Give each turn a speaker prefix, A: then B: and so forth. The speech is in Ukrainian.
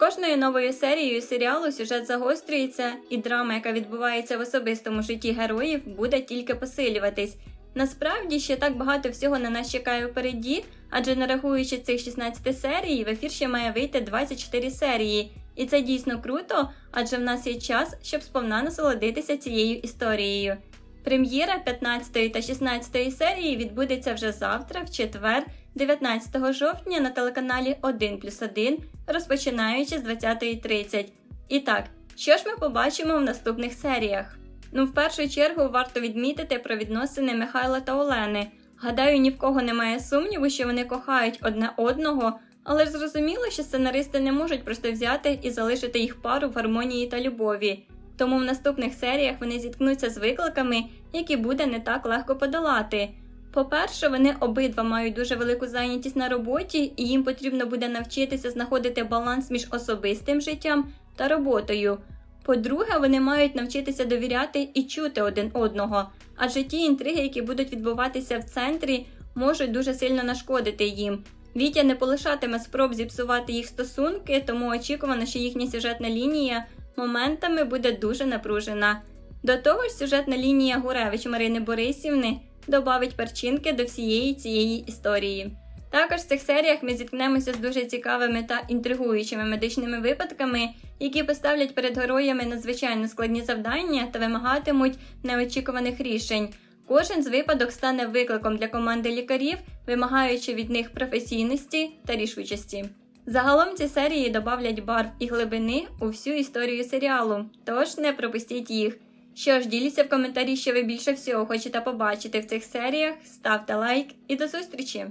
A: кожною новою серією серіалу сюжет загострюється, і драма, яка відбувається в особистому житті героїв, буде тільки посилюватись. Насправді ще так багато всього на нас чекає впереді, адже не рахуючи цих 16 серій, в ефір ще має вийти 24 серії. І це дійсно круто, адже в нас є час, щоб сповна насолодитися цією історією. Прем'єра 15 та 16 серії відбудеться вже завтра, в четвер, 19 жовтня на телеканалі 1 плюс 1, розпочинаючи з 20.30. І так, що ж ми побачимо в наступних серіях? Ну, в першу чергу варто відмітити про відносини Михайла та Олени. Гадаю, ні в кого немає сумніву, що вони кохають одне одного, але ж зрозуміло, що сценаристи не можуть просто взяти і залишити їх пару в гармонії та любові. Тому в наступних серіях вони зіткнуться з викликами, які буде не так легко подолати. По-перше, вони обидва мають дуже велику зайнятість на роботі, і їм потрібно буде навчитися знаходити баланс між особистим життям та роботою. По-друге, вони мають навчитися довіряти і чути один одного, адже ті інтриги, які будуть відбуватися в центрі, можуть дуже сильно нашкодити їм. Вітя не полишатиме спроб зіпсувати їх стосунки, тому очікувано, що їхня сюжетна лінія моментами буде дуже напружена. До того ж, сюжетна лінія Гуревич Марини Борисівни добавить перчинки до всієї цієї історії. Також в цих серіях ми зіткнемося з дуже цікавими та інтригуючими медичними випадками, які поставлять перед героями надзвичайно складні завдання та вимагатимуть неочікуваних рішень. Кожен з випадок стане викликом для команди лікарів, вимагаючи від них професійності та рішучості. Загалом ці серії добавлять барв і глибини у всю історію серіалу, тож не пропустіть їх. Що ж, діліться в коментарі, що ви більше всього хочете побачити в цих серіях, ставте лайк і до зустрічі!